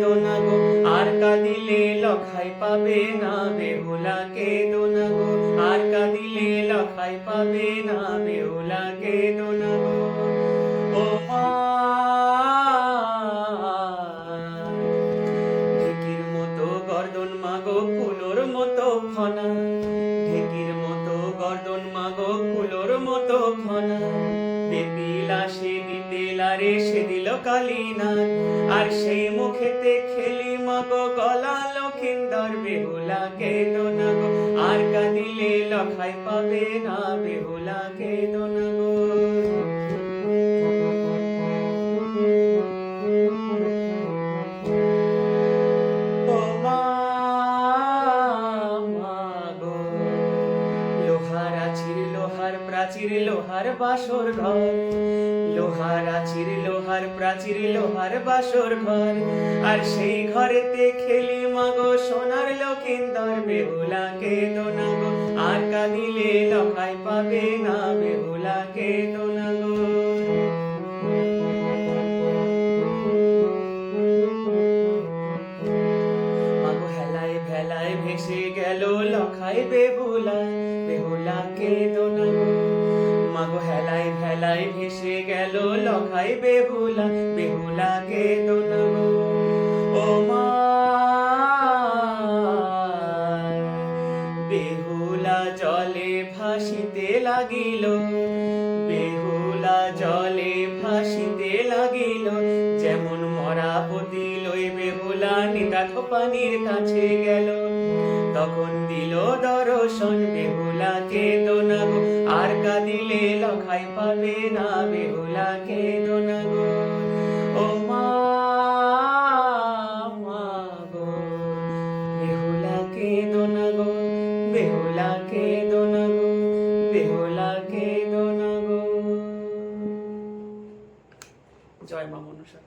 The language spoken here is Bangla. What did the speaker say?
দোনা গো? আর কাঁদিলে লখাই পাবে না বেহুলাকে দোনা গো? আর কাঁদিলে লখাই পাবে না বেহুলাকে দোনা গো? ও ঢেকির মতো গর্দন মাগো কুলোর মতো ফনা ঢেকির মতো গর্দন মাগো কুলোর মতো ফনা দেপিলা সে দিতেলা রে সে দিল কালিনা আর সেই মুখেতে খেলি মাগো, গলা লক্ষিন্দর বেহুলাকে দোনা গো আর কাঁদিলে লখাই পাবে না ও মা মা গো। লোহার প্রাচীর, লোহার বাসর ঘর। লোহার আচির, লোহার প্রাচীর, লোহার বাসর ঘর। আর সেই ঘরেতে খেলি মাগো, সোনার লক্ষিন্দর বেহুলাকে দোনা গো আর কাঁদিলে লখাই পাবে না বেহুলাকে দোনা গো মাগো হেলায় ভেলায় ভেসে গেল লখাই বেহুলায় বেহুলাকে দোনা গো মাগো হেলায় ভেসে গেল লখাই বেহুলা বেহুলাকে গো ও মা, বেহুলা জলে ভাসিতে লাগিল, বেহুলা জলে ভাসিতে লাগিল, যেমন মরা পতি লই বেহুলা নিতাথ পানির কাছে গেল, তখন দিল দর্শন বেহুলাকে দোনাগো আর কাঁদিলে লখাই পাবে না বেহুলাকে দোনাগো। ও মা মা গো, বেহুলাকে দোনাগো বেহুলাকে দোনাগো বেহুলাকে দোনাগো। জয় মা মনসা।